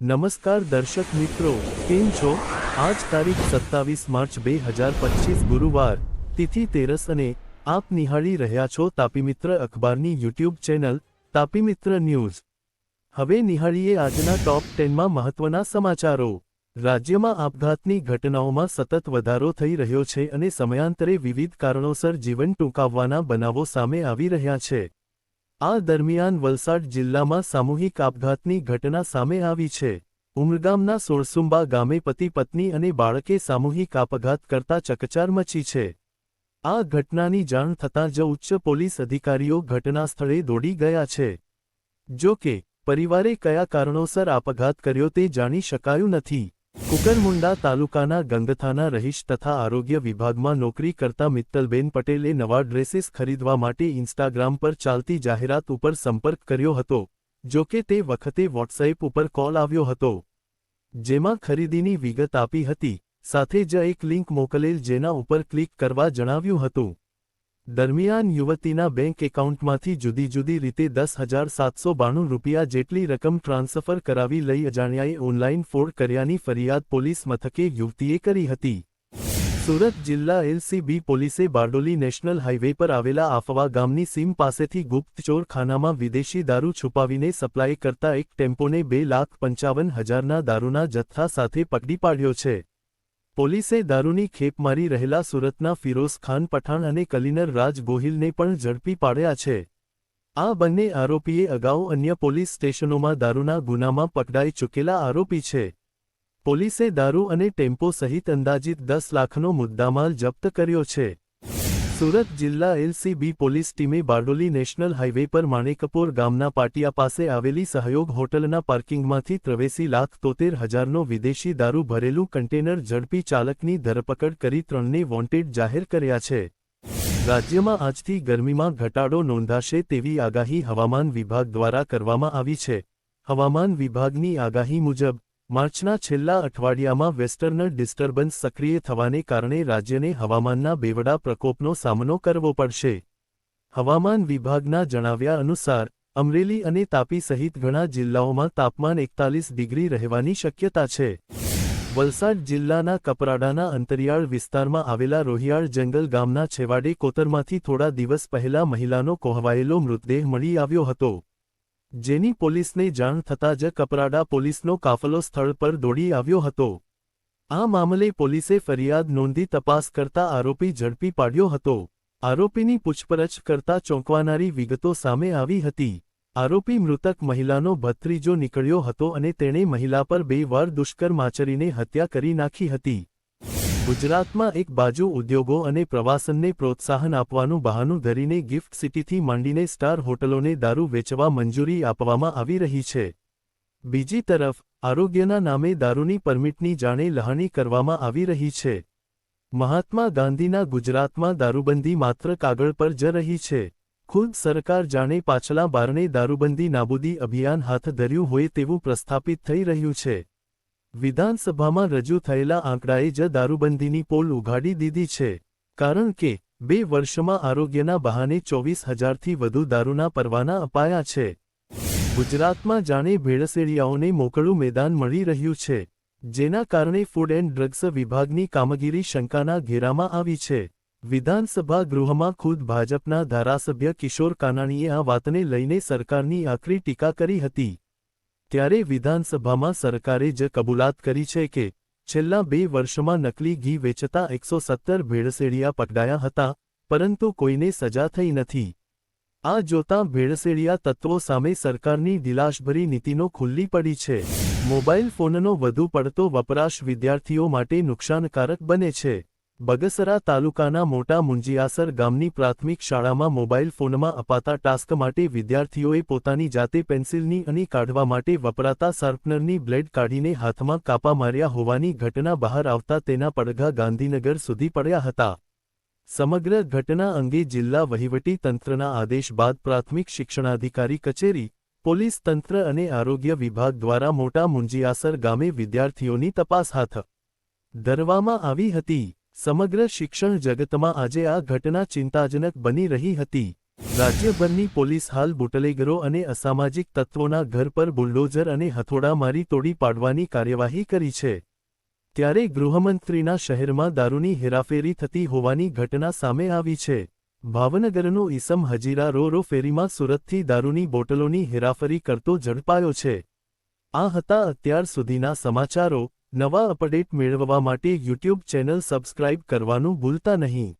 નમસ્કાર દર્શક મિત્રો, કેમ છો? આજ તારીખ સત્તાવીસ માર્ચ બે હજાર પચીસ ગુરુવાર, તિથિ તેરસ અને આપ નિહાળી રહ્યા છો તાપી મિત્ર અખબારની યુટ્યુબ ચેનલ, તાપી મિત્ર ન્યૂઝ. હવે નિહાળીએ આજના ટોપ ટેનમાં મહત્વના સમાચારો. રાજ્યમાં આપઘાતની ઘટનાઓમાં સતત વધારો થઈ રહ્યો છે અને સમયાંતરે વિવિધ કારણોસર જીવન ટૂંકાવવાના બનાવો સામે આવી રહ્યા છે. આ દરમિયાન વલસાડ જિલ્લામાં સામૂહિક આપઘાતની ઘટના સામે આવી છે. ઉમરગામના સોળસુંબા ગામે પતિ, પત્ની અને બાળકે સામૂહિક આપઘાત કરતા ચકચાર મચી છે. આ ઘટનાની જાણ થતાં જ ઉચ્ચ પોલીસ અધિકારીઓ ઘટનાસ્થળે દોડી ગયા છે. જો કે, પરિવારે કયા કારણોસર આપઘાત કર્યો તે જાણી શકાયું નથી. કુકરમુંડા તાલુકાના ગંગથાના રહીશ તથા આરોગ્ય વિભાગમાં નોકરી કરતા મિત્તલબેન પટેલે નવા ડ્રેસીસ ખરીદવા માટે ઇન્સ્ટાગ્રામ પર ચાલતી જાહેરાત ઉપર સંપર્ક કર્યો હતો, જો કે તે વખતે વોટ્સએપ ઉપર કોલ આવ્યો હતો. જેમાં ખરીદીની વિગત આપી હતી, સાથે જ એક લિંક મોકલેલ જેના ઉપર ક્લિક કરવા જણાવ્યું હતું. દરમિયાન યુવતીના બેંક એકાઉન્ટમાંથી જુદી જુદી રીતે દસ હજાર સાતસો બાણું રૂપિયા જેટલી રકમ ટ્રાન્સફર કરાવી લઈ અજાણ્યાએ ઓનલાઈન ફોડ કર્યાની ફરિયાદ પોલીસ મથકે યુવતીએ કરી હતી. સુરત જિલ્લા એલસીબી પોલીસે બારડોલી નેશનલ હાઇવે પર આવેલા આફવા ગામની સીમ પાસેથી ગુપ્તચોર ખાનામાં વિદેશી દારૂ છુપાવીને સપ્લાય કરતા એક ટેમ્પોને બે લાખ પંચાવન હજારના દારૂના જથ્થા સાથે પકડી પાડ્યો છે. પોલીસે દારૂની ખેપ મારી રહેલા સુરતના ફિરોઝ ખાન પઠાણ અને કલિનર રાજ ગોહિલને પણ ઝડપી પાડ્યા છે. આ બંને આરોપીએ અગાઉ અન્ય પોલીસ સ્ટેશનોમાં દારૂના ગુનામાં પકડાઈ ચૂકેલા આરોપી છે. પોલીસે દારૂ અને ટેમ્પો સહિત અંદાજિત દસ લાખનો મુદ્દામાલ જપ્ત કર્યો છે. સુરત જિલ્લા એલસીબી પોલીસ ટીમે બારડોલી નેશનલ હાઇવે પર માણેકપોર ગામના પાટિયા પાસે આવેલી સહયોગ હોટલના પાર્કિંગમાંથી ત્રેવીસી લાખ તોતેર હજારનો વિદેશી દારૂ ભરેલું કન્ટેનર ઝડપી ચાલકની ધરપકડ કરી ત્રણને વોન્ટેડ જાહેર કર્યા છે. રાજ્યમાં આજથી ગરમીમાં ઘટાડો નોંધાશે તેવી આગાહી હવામાન વિભાગ દ્વારા કરવામાં આવી છે. હવામાન વિભાગની આગાહી મુજબ માર્ચના છેલ્લા અઠવાડિયામાં વેસ્ટર્નર ડિસ્ટર્બન્સ સક્રિય થવાને કારણે રાજ્યને હવામાનના બેવડા પ્રકોપનો સામનો કરવો પડશે. હવામાન વિભાગના જણાવ્યા અનુસાર, અમરેલી અને તાપી સહિત ઘણા જિલ્લાઓમાં તાપમાન એકતાલીસ ડિગ્રી રહેવાની શક્યતા છે. વલસાડ જિલ્લાના કપરાડાના અંતરિયાળ વિસ્તારમાં આવેલા રોહિયાળ જંગલ ગામના છેવાડે કોતરમાંથી થોડા દિવસ પહેલા મહિલાનો કોહવાયેલો મૃતદેહ મળી આવ્યો હતો. જેની પોલીસને જાણ થતાં જ કપરાડા પોલીસનો કાફલો સ્થળ પર દોડી આવ્યો હતો. આ મામલે પોલીસે ફરિયાદ નોંધી તપાસ કરતા આરોપી ઝડપી પાડ્યો હતો. આરોપીની પૂછપરછ કરતા ચોંકવાનારી વિગતો સામે આવી હતી. આરોપી મૃતક મહિલાનો ભત્રીજો નીકળ્યો હતો અને તેણે મહિલા પર બે વાર દુષ્કર્મ આચરીને હત્યા કરી નાખી હતી. ગુજરાતમાં એક બાજુ ઉદ્યોગો અને પ્રવાસનને પ્રોત્સાહન આપવાનું બહાનું ધરીને ગિફ્ટ સિટીથી માંડીને સ્ટાર હોટલોને દારૂ વેચવા મંજૂરી આપવામાં આવી રહી છે. બીજી તરફ, આરોગ્યના નામે દારૂની પરમિટની જાણે લહાણી કરવામાં આવી રહી છે. મહાત્મા ગાંધીના ગુજરાતમાં દારૂબંધી માત્ર કાગળ પર જ રહી છે. ખુદ સરકાર જાણે પાછલા બારણે દારૂબંધી નાબૂદી અભિયાન હાથ ધર્યું હોય તેવું પ્રસ્થાપિત થઈ રહ્યું છે. વિધાનસભામાં રજૂ થયેલા આંકડાએ જ દારૂબંધીની પોલ ઉઘાડી દીધી છે. કારણ કે, બે વર્ષમાં આરોગ્યના બહાને ચોવીસ હજારથી વધુ દારૂના પરવાના અપાયા છે. ગુજરાતમાં જાણે ભેળસેડિયાઓને મોકળું મેદાન મળી રહ્યું છે, જેના કારણે ફૂડ એન્ડ ડ્રગ્સ વિભાગની કામગીરી શંકાના ઘેરામાં આવી છે. વિધાનસભા ગૃહમાં ખુદ ભાજપના ધારાસભ્ય કિશોર કાનાણીએ આ વાતને લઈને સરકારની આકરી ટીકા કરી હતી. ત્યારે વિધાનસભામાં સરકારે જ કબૂલાત કરી છે કે છેલ્લા બે વર્ષમાં નકલી ઘી વેચતા એકસો સત્તર ભેળસેડિયા પકડાયા હતા, પરંતુ કોઈને સજા થઈ નથી. આ જોતાં ભેળસેડિયા તત્વો સામે સરકારની દિલાશભરી નીતિનો ખુલ્લી પડી છે. મોબાઈલ ફોનનો વધુ પડતો વપરાશ વિદ્યાર્થીઓ માટે નુકસાનકારક બને છે. બગસરા તાલુકાના મોટા મુંજિયાસર ગામની પ્રાથમિક શાળામાં મોબાઈલ ફોનમાં અપાતા ટાસ્ક માટે વિદ્યાર્થીઓએ પોતાની જાતે પેન્સિલની અણી કાઢવા માટે વપરાતા શાર્પનરની બ્લેડ કાઢીને હાથમાં કાપા માર્યા હોવાની ઘટના બહાર આવતા તેના પડઘા ગાંધીનગર સુધી પડ્યા હતા. સમગ્ર ઘટના અંગે જિલ્લા વહીવટી તંત્રના આદેશ બાદ પ્રાથમિક શિક્ષણાધિકારી કચેરી, પોલીસ તંત્ર અને આરોગ્ય વિભાગ દ્વારા મોટા મુંજિયાસર ગામે વિદ્યાર્થીઓની તપાસ હાથ ધરવામાં આવી હતી. સમગ્ર શિક્ષણ જગતમાં આજે આ ઘટના ચિંતાજનક બની રહી હતી. રાજ્યભરની પોલીસ હાલ બુટલેગરો અને અસામાજિક તત્વોના ઘર પર બુલડોઝર અને હથોડા મારી તોડી પાડવાની કાર્યવાહી કરી છે. ત્યારે ગૃહમંત્રીના શહેરમાં દારૂની હેરાફેરી થતી હોવાની ઘટના સામે આવી છે. ભાવનગરનો ઈસમ હજીરા રો રો ફેરીમાં સુરતથી દારૂની બોટલોની હેરાફરી કરતો ઝડપાયો છે. આ હતા અત્યાર સુધીના સમાચારો. નવા અપડેટ મેળવવા માટે યુટ્યુબ ચેનલ સબસ્ક્રાઇબ કરવાનું ભૂલતા નહીં.